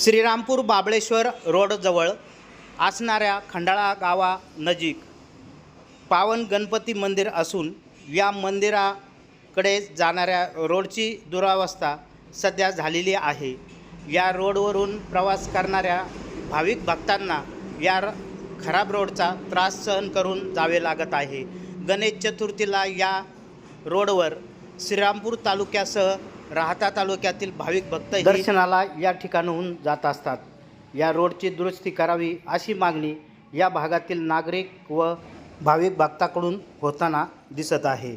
श्रीरामपूर बाबळेश्वर रोडजवळ असणाऱ्या खंडाळा गावानजीक पावन गणपती मंदिर असून या मंदिराकडे जाणाऱ्या रोडची दुरावस्था सध्या झालेली आहे. या रोडवरून प्रवास करणाऱ्या भाविक भक्तांना या र- खराब रोडचा त्रास सहन करून जावे लागत आहे. गणेश चतुर्थीला या रोडवर श्रीरामपूर तालुक्यासह राहता तालुक्यातील भाविक भक्त दर्शनाला या ठिकाणाहून जात असतात. या रोडची दुरुस्ती करावी अशी मागणी या भागातील नागरिक व भाविक भक्ताकडून होताना दिसत आहे.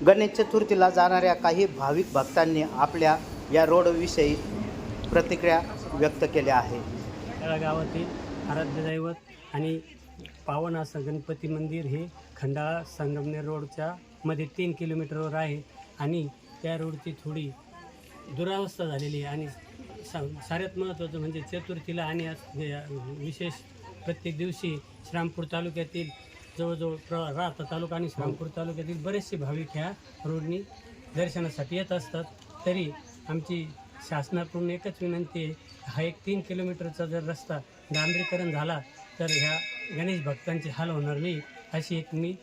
गणेश चतुर्थीला जाणाऱ्या काही भाविक भक्तांनी आपल्या या रोडविषयी प्रतिक्रिया व्यक्त केल्या आहे या गावातील आराध्य दैवत आणि पावन असं गणपती मंदिर हे खंडाळा संगमनेर रोडच्या मध्ये तीन किलोमीटरवर आहे आणि त्या रोडची थोडी दुरावस्था झालेली आहे आणि सा साऱ्यात महत्त्वाचं म्हणजे चतुर्थीला आणि विशेष प्रत्येक दिवशी श्रामपूर तालुक्यातील जवळजवळ प्र राहता तालुका आणि श्रामपूर तालुक्यातील बरेचसे भाविक ह्या रोडनी दर्शनासाठी येत असतात. तरी आमची शासनाकडून एकच विनंती आहे हा एक तीन किलोमीटरचा जर रस्ता डांबरीकरण झाला तर ह्या गणेश भक्तांचे हाल होणार नाही अशी एक मी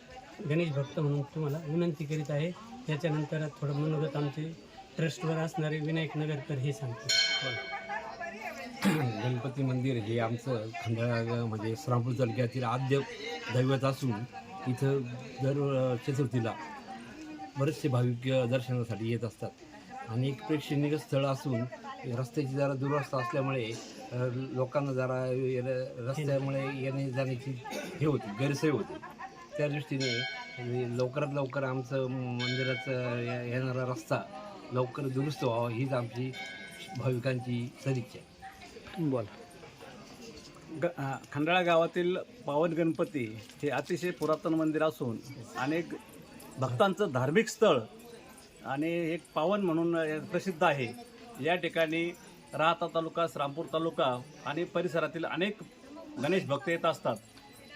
गणेश भक्त म्हणून तुम्हाला विनंती करीत आहे. त्याच्यानंतर थोडं मनोगत आमचे ट्रस्टवर असणारे विनायक नगरकर हे सांगते गणपती मंदिर हे आमचं खंडाळा म्हणजे श्रामपूर तालुक्यातील आद्य दैवत असून इथं दर चतुर्थीला बरेचसे भाविक दर्शनासाठी येत असतात. आणि एक प्रेक्षणीय स्थळ असून रस्त्याची जरा दुरवस्था असल्यामुळे लोकांना जरा येणं- रस्त्यामुळे येणे जाण्याची हे होती गैरसोय होती. त्या दृष्टीने लवकरात लवकर आमचं मंदिराचं ये- येणारा रस्ता लवकर दुरुस्त व्हावा हीच आमची भाविकांची सदिच्छा. बोला. ग खंडाळा गावातील पावन गणपती हे अतिशय पुरातन मंदिर असून अनेक भक्तांचं धार्मिक स्थळ आणि एक पावन म्हणून प्रसिद्ध आहे. या ठिकाणी राहता तालुका श्रामपूर तालुका आणि परिसरातील अनेक गणेश भक्त येत असतात.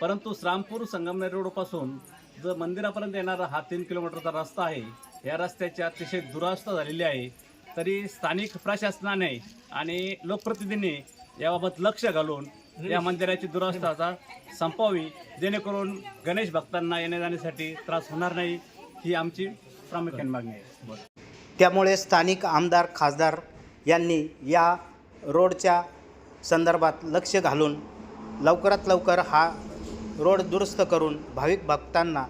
परंतु श्रामपूर संगमनेर रोडपासून जो मंदिरापर्यंत येणारा हा तीन किलोमीटरचा रस्ता आहे या रस्त्याची अतिशय दुरावस्था झालेली आहे. तरी स्थानिक प्रशासनाने आणि लोकप्रतिनिधींनी याबाबत लक्ष घालून या मंदिराची दुरावस्था संपवावी जेणेकरून गणेश भक्तांना येण्या जाण्यासाठी त्रास होणार नाही ही आमची प्रामुख्याने मागणी आहे. त्यामुळे स्थानिक आमदार खासदार यांनी या रोडच्या संदर्भात लक्ष घालून लवकरात लवकर हा रोड दुरुस्त करून भाविक भक्तांना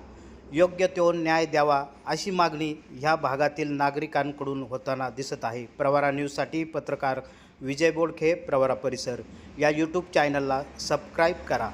योग्य तो न्याय द्यावा अशी मागणी ह्या भागातील नागरिकांकडून होताना दिसत आहे. प्रवरा न्यूजसाठी पत्रकार विजय बोडखे प्रवरा परिसर. या यूट्यूब चॅनलला सबस्क्राईब करा.